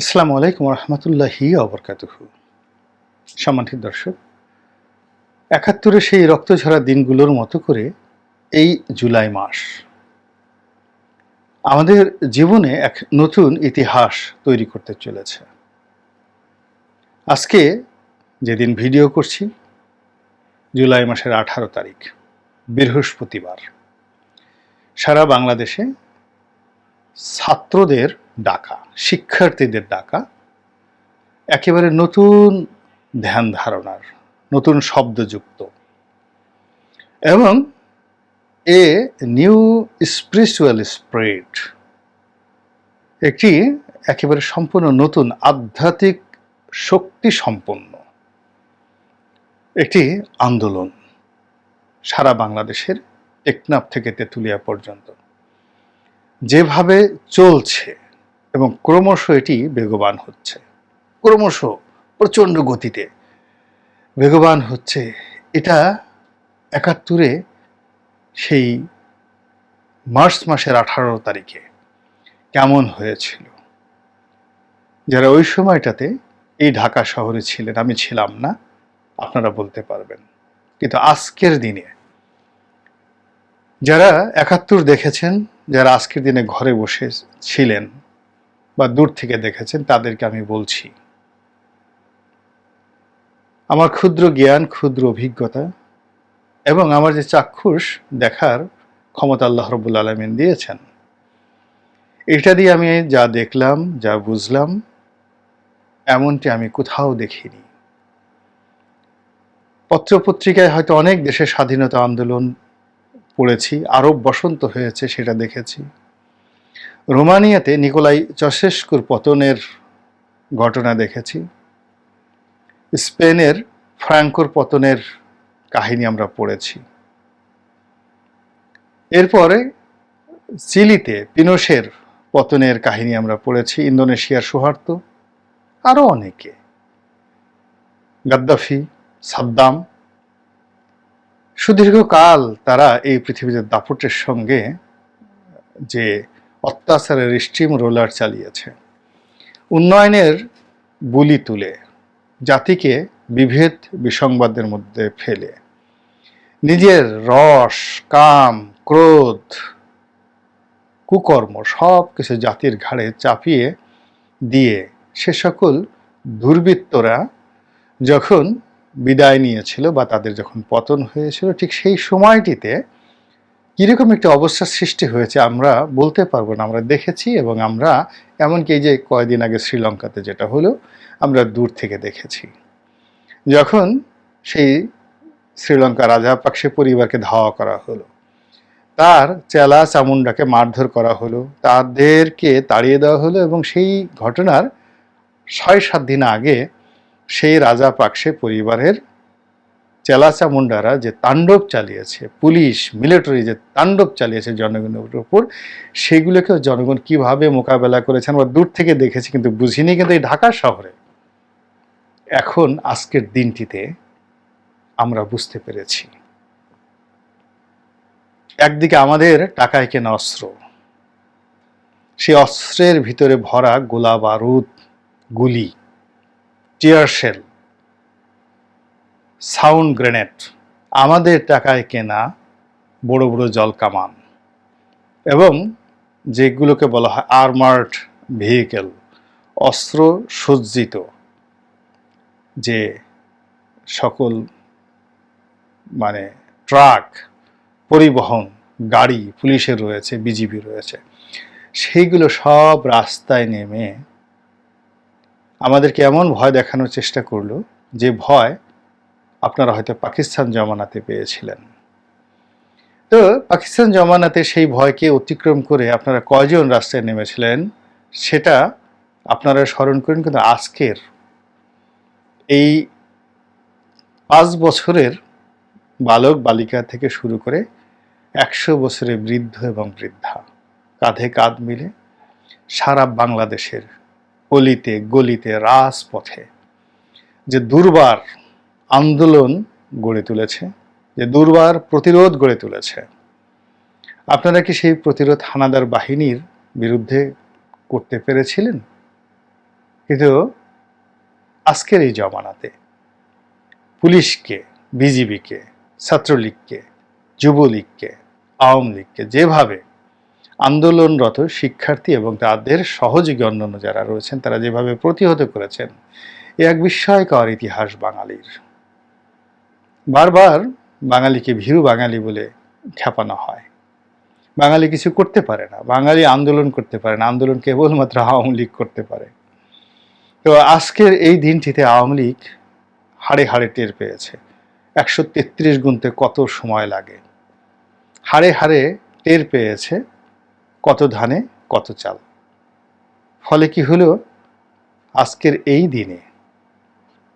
আসসালামু আলাইকুম রহমতুল্লাহি অবরকাতুহ সম্মানিত দর্শক, একাত্তরে সেই রক্তঝরা দিনগুলোর মতো করে এই জুলাই মাস আমাদের জীবনে এক নতুন ইতিহাস তৈরি করতে চলেছে। আজকে যেদিন ভিডিও করছি, জুলাই মাসের আঠারো তারিখ, বৃহস্পতিবার, সারা বাংলাদেশে ছাত্রদের ডাকা, শিক্ষার্থীদের ডাকা, একেবারে নতুন ধ্যান ধারণার, নতুন শব্দযুক্ত। এবং এ নিউ স্পিরিচুয়াল স্প্রেড একটি একেবারে সম্পূর্ণ নতুন আধ্যাত্মিক শক্তি সম্পন্ন একটি আন্দোলন সারা বাংলাদেশের টেকনাফ থেকে তেঁতুলিয়া পর্যন্ত। যেভাবে চলছে এবং ক্রমশ এটি বেগবান হচ্ছে। ক্রমশ প্রচণ্ড গতিতে বেগবান হচ্ছে। এটা একাত্তরে সেই মার্চ মাসের আঠারো তারিখে কেমন হয়েছিল? যারা ওই সময়টাতে এই ঢাকা শহরে ছিলেন, আমি ছিলাম না, আপনারা বলতে পারবেন। কিন্তু আজকের দিনে যারা একাত্তর দেখেছেন, যারা আজকের দিনে ঘরে বসে ছিলেন বা দূর থেকে দেখেছেন, তাদেরকে আমি বলছি। আমার ক্ষুদ্র জ্ঞান, ক্ষুদ্র অভিজ্ঞতা এবং আমার যে চাক্ষুষ দেখার ক্ষমতা আল্লাহ রবুল আলমিন দিয়েছেন। এটা দিয়ে আমি যা দেখলাম, যা বুঝলাম, এমনটি আমি কোথাও দেখিনি। পত্রপত্রিকায় হয়তো অনেক দেশের স্বাধীনতা আন্দোলন পড়েছি, আরব বসন্ত হয়েছে, সেটা দেখেছি। রোমানিয়াতে নিকোলাই চশেস্কুর পতনের ঘটনা দেখেছি। স্পেনের ফ্রাঙ্কোর পতনের কাহিনী আমরা পড়েছি। এরপরে চিলিতে পিনোসের পতনের কাহিনী আমরা পড়েছি, ইন্দোনেশিয়ার সৌহার্দ্য আরও অনেকে। গাদ্দাফি, সাদ্দাম, সুদীর্ঘকাল তারা এই পৃথিবীতে দাপটের সঙ্গে যে অত্যাচারের স্টিম রোলার চালিয়েছে। উন্নয়নের বুলি তুলে জাতিকে বিভেদ বিসংবাদের মধ্যে ফেলে। নিজের রস, কাম, ক্রোধ, কুকর্ম সব কিছু জাতির ঘাড়ে চাপিয়ে দিয়ে সে সকল দুর্বৃত্তরা যখন বিদায় নিয়েছিল বা তাদের যখন পতন হয়েছিল, ঠিক সেই সময়টিতে কীরকম একটা অবস্থার সৃষ্টি হয়েছে আমরা বলতে পারব না। আমরা দেখেছি এবং আমরা এমনকি এই যে কয়দিন আগে শ্রীলঙ্কাতে যেটা হলো, আমরা দূর থেকে দেখেছি। যখন সেই শ্রীলঙ্কা রাজা রাজাপাকসে পরিবারকে ধাওয়া করা হলো, তার চেলা চামুন্ডাকে মারধর করা হলো, তাদেরকে তাড়িয়ে দেওয়া হলো এবং সেই ঘটনার ছয় সাত দিন আগে সেই রাজা পাকসে পরিবারের চেলাচামুন্ডারা যে তাণ্ডব চালিয়েছে, পুলিশ মিলিটারি যে তাণ্ডব চালিয়েছে জনগণের উপর, সেগুলোকেও জনগণ কীভাবে মোকাবেলা করেছেন আমরা দূর থেকে দেখেছি কিন্তু বুঝিনি কিন্তু এই ঢাকা শহরে। এখন আজকের দিনটিতে আমরা বুঝতে পেরেছি। একদিকে আমাদের টাকায় কেনা অস্ত্র। সেই অস্ত্রের ভিতরে ভরা গোলা বারুদ, গুলি টিয়ার শেল সাউন্ড গ্রেনেড। আমাদের টাকায় কেনা বড় বড় জল কামান এবং যেগুলোকে বলা হয় আর্মার্ড ভেহিকেল, অস্ত্র সজ্জিত, যে সকল মানে ট্রাক, পরিবহন, গাড়ি, পুলিশের রয়েছে, বিজিবি রয়েছে, সেইগুলো সব রাস্তায় নেমে আমাদেরকে এমন ভয় দেখানোর চেষ্টা করল যে ভয় আপনারা হয়তো পাকিস্তান জমানাতে পেয়েছিলেন। তো পাকিস্তান জমানাতে সেই ভয়কে অতিক্রম করে আপনারা কয়জন রাস্তায় নেমেছিলেন সেটা আপনারা স্মরণ করেন, কিন্তু আজকের এই পাঁচ বছরের বালক বালিকা থেকে শুরু করে একশো বছরের বৃদ্ধ এবং বৃদ্ধা, কাঁধে কাঁধ মিলে সারা বাংলাদেশের অলিতে, গলিতে, রাজপথে যে দুর্বার আন্দোলন গড়ে তুলেছে, যে দুর্বার প্রতিরোধ গড়ে তুলেছে। আপনারা কি সেই প্রতিরোধ হানাদার বাহিনীর বিরুদ্ধে করতে পেরেছিলেন? কিন্তু আজকের এই জমানাতে পুলিশকে, বিজিবিকে, ছাত্রলীগকে, যুবলীগকে আওয়ামী লীগকে যেভাবে আন্দোলনরত শিক্ষার্থী এবং তাদের সহযোগী অন্যান্য যারা রয়েছেন, তারা যেভাবে প্রতিহত করেছেন, এ এক বিস্ময়কর ইতিহাস বাঙালির। বারবার বাঙালিকে ভীরু বাঙালি বলে খেপানো হয়। বাঙালি কিছু করতে পারে না। বাঙালি আন্দোলন করতে পারে না। আন্দোলন কেবলমাত্র আওয়ামী লীগ করতে পারে। তো আজকের এই দিনটিতে আওয়ামী লীগ হাড়ে হাড়ে টের পেয়েছে। একশো তেত্রিশ গুনতে কত সময় লাগে? হাড়ে হাড়ে টের পেয়েছে কত ধানে, কত চাল। ফলে কি হলো? আজকের এই দিনে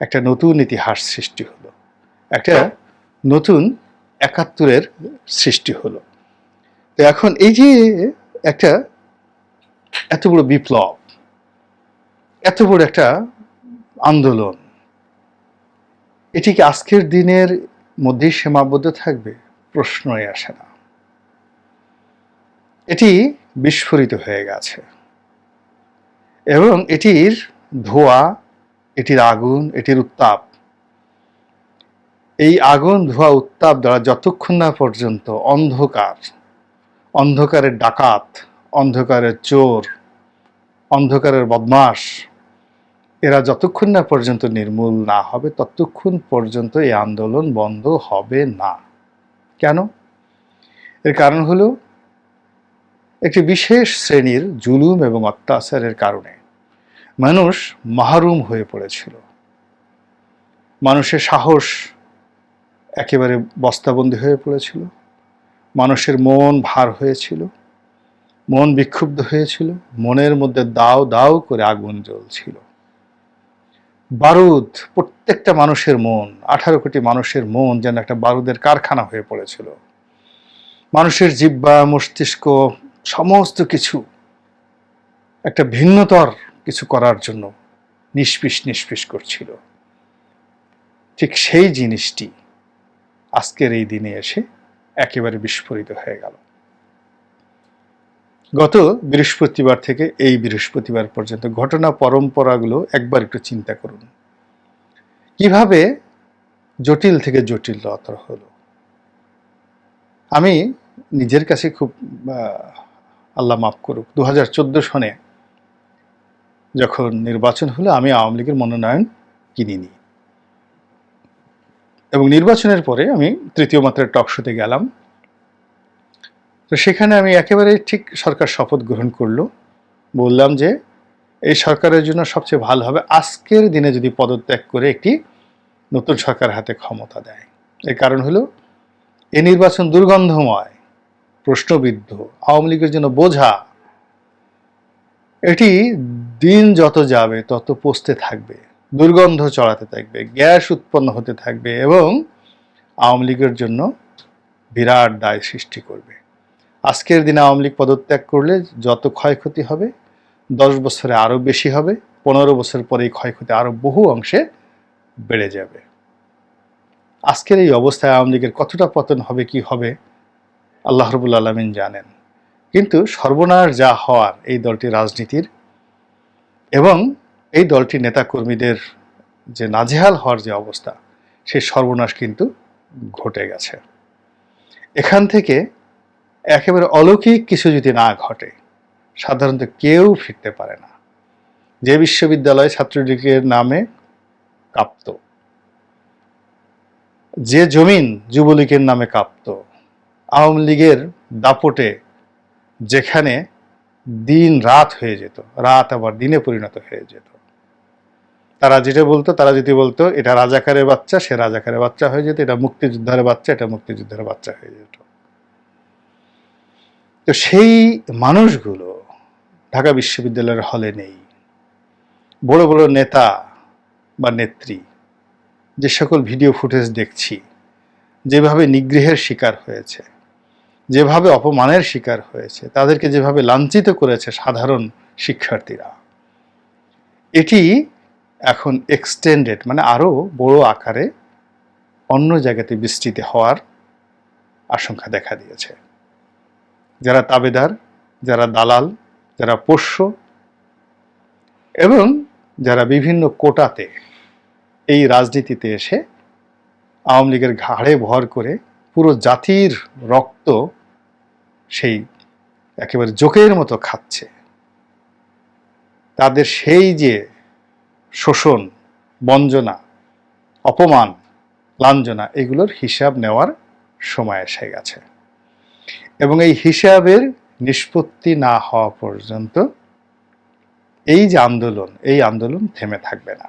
একটা নতুন ইতিহাস সৃষ্টি হলো। একটা নতুন একাত্তরের সৃষ্টি হলো। তো এখন এই যে একটা এত বড় বিপ্লব এত বড় একটা আন্দোলন এটি কি আজকের দিনের মধ্যেই সীমাবদ্ধ থাকবে? প্রশ্নই আসে না। এটি বিস্ফোরিত হয়ে গেছে। এবং এটির ধোয়া এটির আগুন এটির উত্তাপ এই আগুন ধোয়া উত্তাপ দ্বারা যতক্ষণ না পর্যন্ত অন্ধকার, অন্ধকারের ডাকাত, অন্ধকারের চোর, অন্ধকারের বদমাস এরা যতক্ষণ না পর্যন্ত নির্মূল না হবে, ততক্ষণ পর্যন্ত এই আন্দোলন বন্ধ হবে না। কেন? এর কারণ হলো একটি বিশেষ শ্রেণির জুলুম এবং অত্যাচারের কারণে মানুষ মাহরুম হয়ে পড়েছিল। মানুষের সাহস একেবারে বস্তাবন্দি হয়ে পড়েছিল। মানুষের মন ভার হয়েছিল। মন বিক্ষুব্ধ হয়েছিল। মনের মধ্যে দাও দাও করে আগুন জ্বলছিল। বারুদ, প্রত্যেকটা মানুষের মন, আঠারো কোটি মানুষের মন যেন একটা বারুদের কারখানা হয়ে পড়েছিল। মানুষের জিব্বা মস্তিষ্ক, সমস্ত কিছু একটা ভিন্নতর কিছু করার জন্য নিষ্পিস নিষ্পিস করছিল। ঠিক সেই জিনিসটি আজকের এই দিনে এসে একেবারে বিস্ফোরিত হয়ে গেল। গত বৃহস্পতিবার থেকে এই বৃহস্পতিবার পর্যন্ত ঘটনা পরম্পরাগুলো একবার একটু চিন্তা করুন। কীভাবে জটিল থেকে জটিলতর হলো? আমি নিজের কাছে খুব আল্লাহ মাফ করুক দু হাজার চোদ্দ সনে যখন নির্বাচন হলো, আমি আওয়ামী লীগের মনোনয়ন কিনিনি। এবং নির্বাচনের পরে আমি তৃতীয় মাত্রার টক শোতে গেলাম। তো সেখানে আমি একেবারে ঠিক সরকার শপথ গ্রহণ করল। বললাম যে, এই সরকারের জন্য সবচেয়ে ভালো হবে আজকের দিনে যদি পদত্যাগ করে একটি নতুন সরকার হাতে ক্ষমতা দেয়। এর কারণ হলো, এ নির্বাচন দুর্গন্ধময়, প্রশ্নবিদ্ধ, আওয়ামী লীগের জন্য বোঝা। এটি দিন যত যাবে, তত পচতে থাকবে। দুর্গন্ধ চড়াতে থাকবে, গ্যাস উৎপন্ন হতে থাকবে এবং আওয়ামী লীগের জন্য বিরাট দায় সৃষ্টি করবে। আজকের দিনে আওয়ামী লীগ পদত্যাগ করলে যত ক্ষয়ক্ষতি হবে, দশ বছরে আরও বেশি হবে, পনেরো বছর পরে এই ক্ষয়ক্ষতি আরও বহু অংশে বেড়ে যাবে। আজকের এই অবস্থায় আওয়ামী লীগের কতটা পতন হবে, কি হবে, আল্লাহ রবুল আলমিন জানেন। কিন্তু সর্বনাশ যা হওয়ার এই দলটি রাজনীতির এবং এই দলটি নেতাকর্মীদের যে নাজেহাল হওয়ার যে অবস্থা সেই সর্বনাশ কিন্তু ঘটে গেছে। এখান থেকে একেবারে অলৌকিক কিছু যদি না ঘটে, সাধারণত কেউ ফিরতে পারে না। যে বিশ্ববিদ্যালয় ছাত্রলীগের নামে কাঁপত, যে জমিন যুবলীগের নামে কাঁপত, আওয়ামী লীগের দাপটে যেখানে দিন রাত হয়ে যেত, রাত আবার দিনে পরিণত হয়ে যেত। তারা যেটা বলতো, তারা যদি বলতো, এটা রাজাকারের বাচ্চা, সে রাজাকারের বাচ্চা হয়ে যেত, এটা মুক্তিযোদ্ধারের বাচ্চা, এটা মুক্তিযোদ্ধারের বাচ্চা হয়ে যেত। তো সেই মানুষগুলো ঢাকা বিশ্ববিদ্যালয়ের হলে নেই। বড় বড় নেতা বা নেত্রী, যে সকল ভিডিও ফুটেজ দেখছি, যেভাবে নিগৃহের শিকার হয়েছে, যেভাবে অপমানের শিকার হয়েছে, তাদেরকে যেভাবে লাঞ্ছিত করেছে সাধারণ শিক্ষার্থীরা, এটি এখন এক্সটেন্ডেড মানে আরও বড় আকারে অন্য জায়গাতে বৃষ্টিতে হওয়ার আশঙ্কা দেখা দিয়েছে। যারা তাবেদার, যারা দালাল, যারা পোষ্য এবং যারা বিভিন্ন কোটাতে এই রাজনীতিতে এসে আওয়ামী লীগের ঘাড়ে ভর করে পুরো জাতির রক্ত সেই একেবারে জোকের মতো খাচ্ছে। তাদের সেই যে শোষণ, বঞ্জনা, অপমান লাঞ্ছনা এগুলোর হিসাব নেওয়ার সময় এসে গেছে। এবং এই হিসাবের নিষ্পত্তি না হওয়া পর্যন্ত এই যে আন্দোলন, এই আন্দোলন থেমে থাকবে না।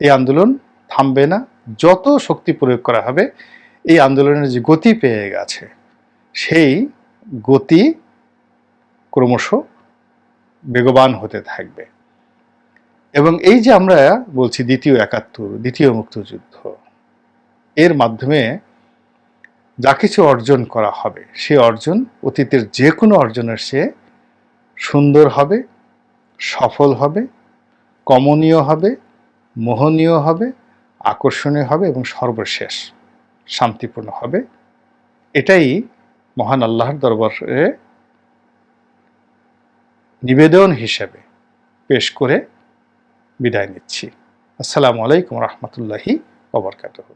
এই আন্দোলন থামবে না। যত শক্তি প্রয়োগ করা হবে, এই আন্দোলনের যে গতি পেয়ে গেছে, সেই গতি ক্রমশ বেগবান হতে থাকবে। এবং এই যে আমরা বলছি দ্বিতীয় একাত্তর, দ্বিতীয় মুক্তযুদ্ধ, এর মাধ্যমে যা কিছু অর্জন করা হবে, সে অর্জন, অতীতের যে কোনো অর্জনের সে সুন্দর হবে, সফল হবে, কমনীয় হবে, মোহনীয় হবে, আকর্ষণীয় হবে এবং সর্বশেষ শান্তিপূর্ণ হবে। এটাই মহান আল্লাহর দরবারে নিবেদন হিসেবে পেশ করে বিদায় নিচ্ছি। আসসালামু আলাইকুম রহমতুল্লাহি ওবরকাতহ